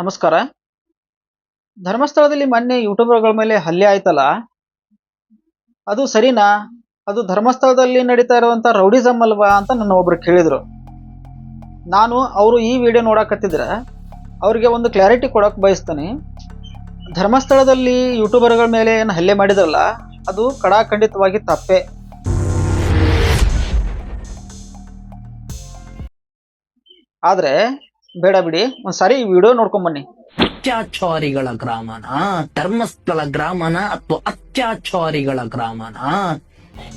ನಮಸ್ಕಾರ. ಧರ್ಮಸ್ಥಳದಲ್ಲಿ ಮೊನ್ನೆ ಯೂಟ್ಯೂಬರ್ಗಳ ಮೇಲೆ ಹಲ್ಲೆ ಆಯ್ತಲ್ಲ? ಅದು ಸರಿನಾ? ಅದು ಧರ್ಮಸ್ಥಳದಲ್ಲಿ ನಡೀತಾ ಇರುವಂತ ರೌಡಿಸಮ್ ಅಲ್ವಾ ಅಂತ ನನ್ನ ಒಬ್ರು ಕೇಳಿದ್ರು. ನಾನು ಅವರು ಈ ವಿಡಿಯೋ ನೋಡಕತ್ತಿದ್ರೆ ಅವರಿಗೆ ಒಂದು ಕ್ಲಾರಿಟಿ ಕೊಡಕ್ ಬಯಸ್ತೀನಿ. ಧರ್ಮಸ್ಥಳದಲ್ಲಿ ಯೂಟ್ಯೂಬರ್ಗಳ ಮೇಲೆ ಏನು ಹಲ್ಲೆ ಮಾಡಿದ್ರಲ್ಲ, ಅದು ಕಡಾಖಂಡಿತವಾಗಿ ತಪ್ಪೆ. ಆದ್ರೆ ಬೇಡ ಬಿಡಿ. ಒಂದ್ಸಾರಿ ಈ ವಿಡಿಯೋ ನೋಡ್ಕೊಂಡ್ ಬನ್ನಿ. ಅತ್ಯಾಚಾರಿಗಳ ಗ್ರಾಮನ ಧರ್ಮಸ್ಥಳ ಗ್ರಾಮನ ಅಥವಾ ಅತ್ಯಾಚಾರಿಗಳ ಗ್ರಾಮನ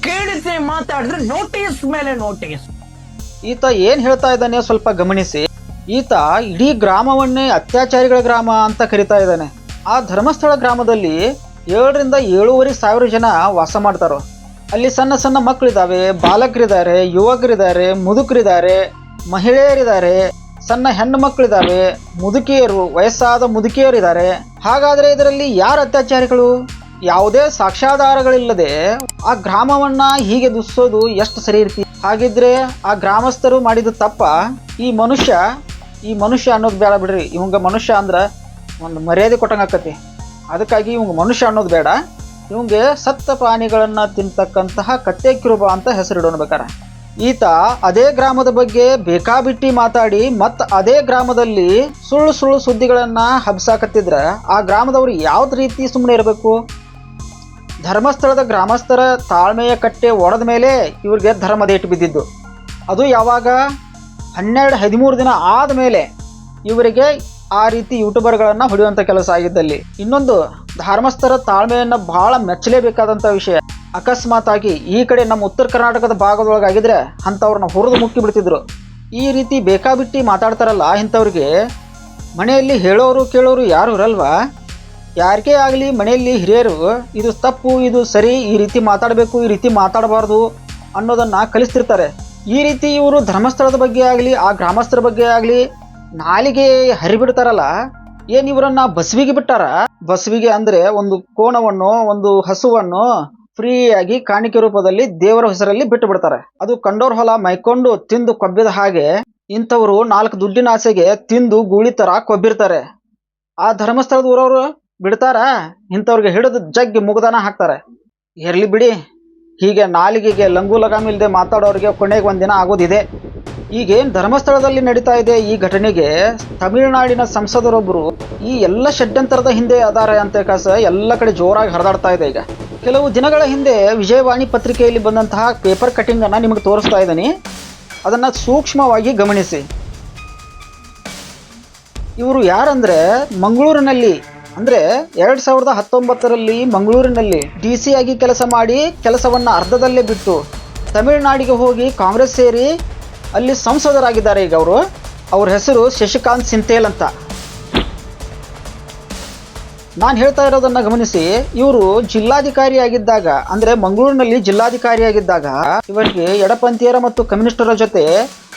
ಕೇಳಿಸಿ ಮಾತಾಡಿದ್ರೆ ನೋಟಿಸ್ ಮೇಲೆ ನೋಟಿಸ್ ಈತ ಏನ್ ಹೇಳ್ತಾ ಇದ್ದಾನೆ ಸ್ವಲ್ಪ ಗಮನಿಸಿ. ಈತ ಇಡೀ ಗ್ರಾಮವನ್ನೇ ಅತ್ಯಾಚಾರಿಗಳ ಗ್ರಾಮ ಅಂತ ಕರಿತಾ ಇದ್ದಾನೆ. ಆ ಧರ್ಮಸ್ಥಳ ಗ್ರಾಮದಲ್ಲಿ ಏಳರಿಂದ ಏಳುವರೆ ಸಾವಿರ ಜನ ವಾಸ ಮಾಡ್ತಾರೋ. ಅಲ್ಲಿ ಸಣ್ಣ ಸಣ್ಣ ಮಕ್ಕಳಿದ್ದಾವೆ ಬಾಲಕರಿದ್ದಾರೆ ಯುವಕರಿದ್ದಾರೆ ಮುದುಕರಿದ್ದಾರೆ ಮಹಿಳೆಯರಿದ್ದಾರೆ. ಸಣ್ಣ ಹೆಣ್ಣು ಮಕ್ಕಳಿದ್ದಾವೆ, ಮುದುಕಿಯರು, ವಯಸ್ಸಾದ ಮುದುಕಿಯರಿದ್ದಾರೆ ಹಾಗಾದ್ರೆ ಇದರಲ್ಲಿ ಯಾರು ಅತ್ಯಾಚಾರಿಗಳು? ಯಾವುದೇ ಸಾಕ್ಷ್ಯಾಧಾರಗಳಿಲ್ಲದೆ ಆ ಗ್ರಾಮವನ್ನ ಹೀಗೆ ದುಸ್ಸೋದು ಎಷ್ಟು ಸರಿ ಇರ್ತಿ ಹಾಗಿದ್ರೆ ಆ ಗ್ರಾಮಸ್ಥರು ಮಾಡಿದ ತಪ್ಪ? ಈ ಮನುಷ್ಯ ಈ ಮನುಷ್ಯ ಅನ್ನೋದು ಬೇಡ ಬಿಡ್ರಿ. ಇವಂಗ ಮನುಷ್ಯ ಅಂದ್ರ ಒಂದು ಮರ್ಯಾದೆ ಕೊಟ್ಟಂಗ ಅದಕ್ಕಾಗಿ ಇವಂಗ ಮನುಷ್ಯ ಅನ್ನೋದು ಬೇಡ. ಇವಂಗೆ ಸತ್ತ ಪ್ರಾಣಿಗಳನ್ನು ತಿಂತಕ್ಕಂತಹ ಕಟ್ಟೆ ಕಿರುಬ ಅಂತ ಹೆಸರಿಡೋಣ ಬೇಕಾರ. ಈತ ಅದೇ ಗ್ರಾಮದ ಬಗ್ಗೆ ಬೇಕಾಬಿಟ್ಟಿ ಮಾತಾಡಿ ಮತ್ ಅದೇ ಗ್ರಾಮದಲ್ಲಿ ಸುಳ್ಳು ಸುಳ್ಳು ಸುದ್ದಿಗಳನ್ನ ಹಬ್ಸಾಕತ್ತಿದ್ರೆ. ಆ ಗ್ರಾಮದವ್ರು ಯಾವ್ದು ರೀತಿ ಸುಮ್ಮನೆ ಇರಬೇಕು? ಧರ್ಮಸ್ಥಳದ ಗ್ರಾಮಸ್ಥರ ತಾಳ್ಮೆಯ ಕಟ್ಟೆ ಒಡೆದ ಮೇಲೆ ಇವ್ರಿಗೆ ಧರ್ಮದೇಟು ಬಿದ್ದಿದ್ದು. ಅದು ಯಾವಾಗ? ಹನ್ನೆರಡು ಹದಿಮೂರು ದಿನ ಆದ ಮೇಲೆ ಇವರಿಗೆ ಆ ರೀತಿ ಯೂಟ್ಯೂಬರ್ಗಳನ್ನ ಹೊಡೆಯುವಂಥ ಕೆಲಸ ಆಗಿದ್ದಲ್ಲಿ. ಇನ್ನೊಂದು ಧರ್ಮಸ್ಥರ ತಾಳ್ಮೆಯನ್ನು ಬಹಳ ಮೆಚ್ಚಲೇಬೇಕಾದಂಥ ವಿಷಯ. ಅಕಸ್ಮಾತ್ ಆಗಿ ಈ ಕಡೆ ನಮ್ಮ ಉತ್ತರ ಕರ್ನಾಟಕದ ಭಾಗದೊಳಗಾಗಿದ್ರೆ ಅಂಥವ್ರನ್ನ ಹುರಿದು ಮುಕ್ಕಿ ಬಿಡ್ತಿದ್ರು. ಈ ರೀತಿ ಬೇಕಾಬಿಟ್ಟಿ ಮಾತಾಡ್ತಾರಲ್ಲ ಇಂಥವ್ರಿಗೆ. ಮನೆಯಲ್ಲಿ ಹೇಳೋರು ಕೇಳೋರು ಯಾರು ಇರಲ್ವಾ? ಯಾರಿಗೇ ಆಗಲಿ ಮನೆಯಲ್ಲಿ ಹಿರಿಯರು, ಇದು ತಪ್ಪು, ಇದು ಸರಿ, ಈ ರೀತಿ ಮಾತಾಡಬೇಕು, ಈ ರೀತಿ ಮಾತಾಡಬಾರ್ದು ಅನ್ನೋದನ್ನು ಕಲಿಸ್ತಿರ್ತಾರೆ. ಈ ರೀತಿ ಇವರು ಧರ್ಮಸ್ಥಳದ ಬಗ್ಗೆ ಆಗಲಿ, ಆ ಗ್ರಾಮಸ್ಥರ ಬಗ್ಗೆ ಆಗಲಿ ನಾಲಿಗೆ ಹರಿಬಿಡ್ತಾರಲ್ಲ. ಏನು ಇವರನ್ನು ಬಸವಿಗೆ ಬಿಟ್ಟಾರ? ಬಸವಿಗೆ ಅಂದರೆ ಒಂದು ಕೋಣವನ್ನು, ಒಂದು ಹಸುವನ್ನು ಫ್ರೀಯಾಗಿ ಕಾಣಿಕೆ ರೂಪದಲ್ಲಿ ದೇವರ ಹೆಸರಲ್ಲಿ ಬಿಟ್ಟು ಬಿಡ್ತಾರೆ. ಅದು ಕಂಡೋರ್ ಹೊಲ ಮೈಕೊಂಡು ತಿಂದು ಕೊಬ್ಬಿದ ಹಾಗೆ ಇಂಥವರು ನಾಲ್ಕು ದುಡ್ಡಿನ ಆಸೆಗೆ ತಿಂದು ಗೂಳಿ ತರ ಕೊಬ್ಬಿರ್ತಾರೆ. ಆ ಧರ್ಮಸ್ಥಳದ ಊರವರು ಬಿಡ್ತಾರ? ಇಂಥವ್ರಿಗೆ ಹಿಡಿದು ಜಗ್ಗಿ ಮುಗ್ದಾನ ಹಾಕ್ತಾರೆ. ಇರ್ಲಿ ಬಿಡಿ. ಹೀಗೆ ನಾಲಿಗೆಗೆ ಲಂಗು ಲಗಾಮ್ ಇಲ್ಲದೆ ಮಾತಾಡೋರಿಗೆ ಕೊನೆಗೆ ಒಂದಿನ ಆಗೋದಿದೆ. ಈಗೇನ್ ಧರ್ಮಸ್ಥಳದಲ್ಲಿ ನಡೀತಾ ಇದೆ ಈ ಘಟನೆಗೆ ತಮಿಳುನಾಡಿನ ಸಂಸದರೊಬ್ಬರು ಈ ಎಲ್ಲ ಷಡ್ಯಂತರದ ಹಿಂದೆ ಅದಾರೆ ಅಂತ ಕಾಸ ಎಲ್ಲ ಕಡೆ ಜೋರಾಗಿ ಹರಿದಾಡ್ತಾ ಇದೆ ಈಗ. ಕೆಲವು ದಿನಗಳ ಹಿಂದೆ ವಿಜಯವಾಣಿ ಪತ್ರಿಕೆಯಲ್ಲಿ ಬಂದಂತಹ ಪೇಪರ್ ಕಟಿಂಗ್ ಅನ್ನ ನಿಮಗೆ ತೋರಿಸ್ತಾ ಇದ್ದೀನಿ. ಅದನ್ನ ಸೂಕ್ಷ್ಮವಾಗಿ ಗಮನಿಸಿ. ಇವರು ಯಾರಂದರೆ ಮಂಗಳೂರಿನಲ್ಲಿ, ಅಂದ್ರೆ ಎರಡು ಸಾವಿರದ ಹತ್ತೊಂಬತ್ತರಲ್ಲಿ ಮಂಗಳೂರಿನಲ್ಲಿ ಡಿ ಸಿ ಆಗಿ ಕೆಲಸ ಮಾಡಿ ಕೆಲಸವನ್ನ ಅರ್ಧದಲ್ಲೇ ಬಿಟ್ಟು ತಮಿಳುನಾಡಿಗೆ ಹೋಗಿ ಕಾಂಗ್ರೆಸ್ ಸೇರಿ ಅಲ್ಲಿ ಸಂಸದರಾಗಿದ್ದಾರೆ ಈಗ ಅವರು. ಅವ್ರ ಹೆಸರು ಶಶಿಕಾಂತ್ ಸಿಂತೇಲ್ ಅಂತ. ನಾನು ಹೇಳ್ತಾ ಇರೋದನ್ನ ಗಮನಿಸಿ, ಇವರು ಜಿಲ್ಲಾಧಿಕಾರಿಯಾಗಿದ್ದಾಗ, ಅಂದ್ರೆ ಮಂಗಳೂರಿನಲ್ಲಿ ಜಿಲ್ಲಾಧಿಕಾರಿಯಾಗಿದ್ದಾಗ, ಇವರಿಗೆ ಎಡಪಂಥೀಯರ ಮತ್ತು ಕಮ್ಯುನಿಸ್ಟರ ಜೊತೆ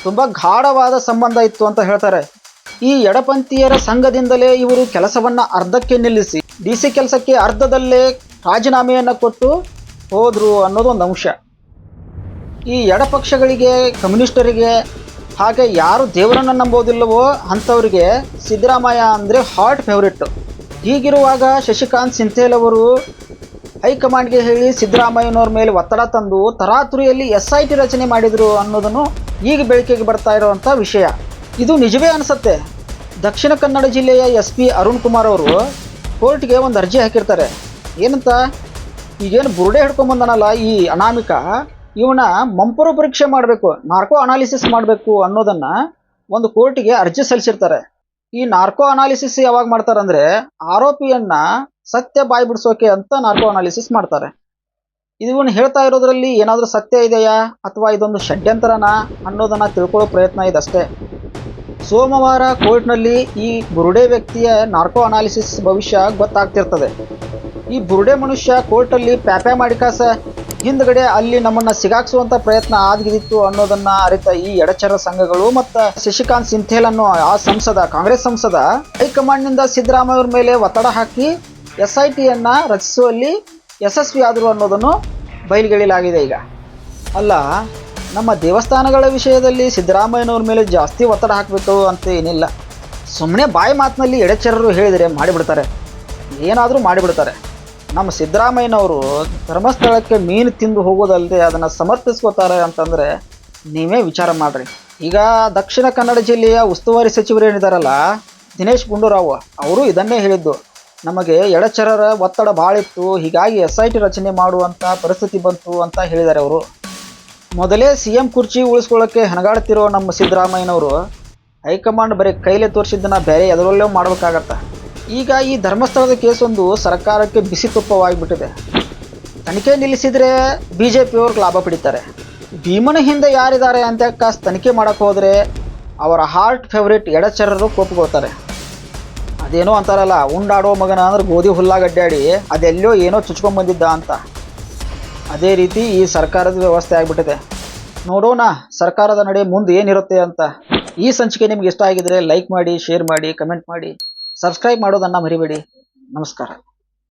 ತುಂಬಾ ಗಾಢವಾದ ಸಂಬಂಧ ಇತ್ತು ಅಂತ ಹೇಳ್ತಾರೆ. ಈ ಎಡಪಂಥೀಯರ ಸಂಘದಿಂದಲೇ ಇವರು ಕೆಲಸವನ್ನ ಅರ್ಧಕ್ಕೆ ನಿಲ್ಲಿಸಿ, ಡಿ ಸಿ ಕೆಲಸಕ್ಕೆ ಅರ್ಧದಲ್ಲೇ ರಾಜೀನಾಮೆಯನ್ನು ಕೊಟ್ಟು ಹೋದರು ಅನ್ನೋದು ಒಂದು ಅಂಶ. ಈ ಎಡಪಕ್ಷಗಳಿಗೆ ಕಮ್ಯುನಿಸ್ಟರಿಗೆ, ಹಾಗೆ ಯಾರು ದೇವರನ್ನು ನಂಬೋದಿಲ್ಲವೋ ಅಂಥವ್ರಿಗೆ ಸಿದ್ದರಾಮಯ್ಯ ಅಂದರೆ ಹಾಟ್ ಫೇವ್ರೆಟ್ ಹೀಗಿರುವಾಗ ಶಶಿಕಾಂತ್ ಸಿಂಥೇಲ್ ಅವರು ಹೈಕಮಾಂಡ್ಗೆ ಹೇಳಿ ಸಿದ್ದರಾಮಯ್ಯನವ್ರ ಮೇಲೆ ಒತ್ತಡ ತಂದು ತರಾತುರಿಯಲ್ಲಿ ಎಸ್ ಐ ಟಿ ರಚನೆ ಮಾಡಿದರು ಅನ್ನೋದನ್ನು ಈಗ ಬೆಳಕಿಗೆ ಬರ್ತಾ ಇರುವಂಥ ವಿಷಯ. ಇದು ನಿಜವೇ ಅನಿಸುತ್ತೆ. ದಕ್ಷಿಣ ಕನ್ನಡ ಜಿಲ್ಲೆಯ ಎಸ್ ಪಿ ಅರುಣ್ ಕುಮಾರ್ ಅವರು ಕೋರ್ಟ್ಗೆ ಒಂದು ಅರ್ಜಿ ಹಾಕಿರ್ತಾರೆ. ಏನಂತ? ಈಗೇನು ಬುರುಡೆ ಹಿಡ್ಕೊಂಬಂದನಲ್ಲ ಈ ಅನಾಮಿಕ? ಇವನ ಮಂಪರು ಪರೀಕ್ಷೆ ಮಾಡಬೇಕು, ನಾರ್ಕೋ ಅನಾಲಿಸಿಸ್ ಮಾಡಬೇಕು ಅನ್ನೋದನ್ನು ಒಂದು ಕೋರ್ಟಿಗೆ ಅರ್ಜಿ ಸಲ್ಲಿಸಿರ್ತಾರೆ. ಈ ನಾರ್ಕೋ ಅನಾಲಿಸಿಸ್ ಯಾವಾಗ ಮಾಡ್ತಾರಂದ್ರೆ ಆರೋಪಿಯನ್ನ ಸತ್ಯ ಬಾಯಿ ಬಿಡಿಸೋಕೆ ಅಂತ ನಾರ್ಕೋ ಅನಾಲಿಸಿಸ್ ಮಾಡ್ತಾರೆ. ಇದನ್ನು ಹೇಳ್ತಾ ಇರೋದ್ರಲ್ಲಿ ಏನಾದರೂ ಸತ್ಯ ಇದೆಯಾ? ಅಥವಾ ಇದೊಂದು ಷಡ್ಯಂತರನ? ಅನ್ನೋದನ್ನ ತಿಳ್ಕೊಳ್ಳೋ ಪ್ರಯತ್ನ ಇದಷ್ಟೇ. ಸೋಮವಾರ ಕೋರ್ಟ್ನಲ್ಲಿ ಈ ಬುರುಡೆ ವ್ಯಕ್ತಿಯ ನಾರ್ಕೋ ಅನಾಲಿಸಿಸ್ ಭವಿಷ್ಯ ಗೊತ್ತಾಗ್ತಿರ್ತದೆ. ಈ ಬುರುಡೆ ಮನುಷ್ಯ ಕೋರ್ಟಲ್ಲಿ ಪ್ಯಾಪೆ ಮಾಡಿಕಾಸ ಹಿಂದ್ಗಡೆ ಅಲ್ಲಿ ನಮ್ಮನ್ನ ಸಿಗಾಕ್ಸುವಂತ ಪ್ರಯತ್ನ ಆಗಿದಿತ್ತು ಅನ್ನೋದನ್ನ ಅರಿತ ಈ ಎಡಚರ ಸಂಘಗಳು ಮತ್ತು ಶಶಿಕಾಂತ್ ಸಿಂಥೇಲ್ ಅನ್ನೋ ಆ ಸಂಸದ, ಕಾಂಗ್ರೆಸ್ ಸಂಸದ, ಹೈಕಮಾಂಡ್ನಿಂದ ಸಿದ್ದರಾಮಯ್ಯ ಅವ್ರ ಮೇಲೆ ಒತ್ತಡ ಹಾಕಿ ಎಸ್ ಐ ಟಿಯನ್ನು ರಚಿಸುವಲ್ಲಿ ಯಶಸ್ವಿ ಆದರು ಅನ್ನೋದನ್ನು ಬಯಲಿಗೆಳಿಲಾಗಿದೆ ಈಗ. ಅಲ್ಲ, ನಮ್ಮ ದೇವಸ್ಥಾನಗಳ ವಿಷಯದಲ್ಲಿ ಸಿದ್ದರಾಮಯ್ಯನವ್ರ ಮೇಲೆ ಜಾಸ್ತಿ ಒತ್ತಡ ಹಾಕಬೇಕು ಅಂತ ಏನಿಲ್ಲ. ಸುಮ್ಮನೆ ಬಾಯಿ ಮಾತಿನಲ್ಲಿ ಎಡಚರರು ಹೇಳಿದರೆ ಮಾಡಿಬಿಡ್ತಾರೆ. ಏನಾದರೂ ಮಾಡಿಬಿಡ್ತಾರೆ. ನಮ್ಮ ಸಿದ್ದರಾಮಯ್ಯನವರು ಧರ್ಮಸ್ಥಳಕ್ಕೆ ಮೀನು ತಿಂದು ಹೋಗೋದಲ್ಲದೆ ಅದನ್ನು ಸಮರ್ಥಿಸ್ಕೋತಾರೆ ಅಂತಂದರೆ ನೀವೇ ವಿಚಾರ ಮಾಡಿರಿ. ಈಗ ದಕ್ಷಿಣ ಕನ್ನಡ ಜಿಲ್ಲೆಯ ಉಸ್ತುವಾರಿ ಸಚಿವರು ಏನಿದಾರಲ್ಲ, ದಿನೇಶ್ ಗುಂಡೂರಾವ್ ಅವರು ಇದನ್ನೇ ಹೇಳಿದ್ದು. ನಮಗೆ ಎಡಚರರ ಒತ್ತಡ ಭಾಳ ಇತ್ತು, ಹೀಗಾಗಿ ಎಸ್ ಐ ಟಿ ರಚನೆ ಮಾಡುವಂಥ ಪರಿಸ್ಥಿತಿ ಬಂತು ಅಂತ ಹೇಳಿದ್ದಾರೆ ಅವರು. ಮೊದಲೇ ಸಿ ಎಂ ಕುರ್ಚಿ ಉಳಿಸ್ಕೊಳ್ಳೋಕ್ಕೆ ಹೆಣಗಾಡ್ತಿರೋ ನಮ್ಮ ಸಿದ್ದರಾಮಯ್ಯನವರು ಹೈಕಮಾಂಡ್ ಬರೀ ಕೈಲೇ ತೋರಿಸಿದ್ದನ್ನ ಬೇರೆ ಎದರಲ್ಲೇ ಮಾಡ್ಬೇಕಾಗತ್ತ. ಈಗ ಈ ಧರ್ಮಸ್ಥಳದ ಕೇಸೊಂದು ಸರ್ಕಾರಕ್ಕೆ ಬಿಸಿ ತುಪ್ಪವಾಗಿಬಿಟ್ಟಿದೆ ತನಿಖೆ ನಿಲ್ಲಿಸಿದ್ರೆ ಬಿ ಜೆ ಪಿಯವ್ರಿಗೆ ಲಾಭ ಪಡಿತಾರೆ. ಭೀಮನ ಹಿಂದೆ ಯಾರಿದ್ದಾರೆ ಅಂತ ಕಾಸು ತನಿಖೆ ಮಾಡಕ್ಕೆ ಹೋದರೆ ಅವರ ಹಾರ್ಟ್ ಫೇವ್ರೇಟ್ ಎಡಚರರು ಕೋಪಗೊಳ್ತಾರೆ. ಅದೇನೋ ಅಂತಾರಲ್ಲ, ಉಂಡಾಡೋ ಮಗನ ಅಂದ್ರೆ ಗೋಧಿ ಹುಲ್ಲಾಗಡ್ಡಾಡಿ ಅದೆಲ್ಲೋ ಏನೋ ಚುಚ್ಕೊಂಡ್ಬಂದಿದ್ದ ಅಂತ. ಅದೇ ರೀತಿ ಈ ಸರ್ಕಾರದ ವ್ಯವಸ್ಥೆ ಆಗಿಬಿಟ್ಟಿದೆ. ನೋಡೋಣ, ಸರ್ಕಾರದ ನಡೆ ಮುಂದೆ ಏನಿರುತ್ತೆ ಅಂತ. ಈ ಸಂಚಿಕೆ ನಿಮ್ಗೆ ಇಷ್ಟ ಆಗಿದ್ರೆ ಲೈಕ್ ಮಾಡಿ ಶೇರ್ ಮಾಡಿ ಕಮೆಂಟ್ ಮಾಡಿ. ಸಬ್ಸ್ಕ್ರೈಬ್ ಮಾಡೋದನ್ನ ಮರಿಬೇಡಿ. ನಮಸ್ಕಾರ.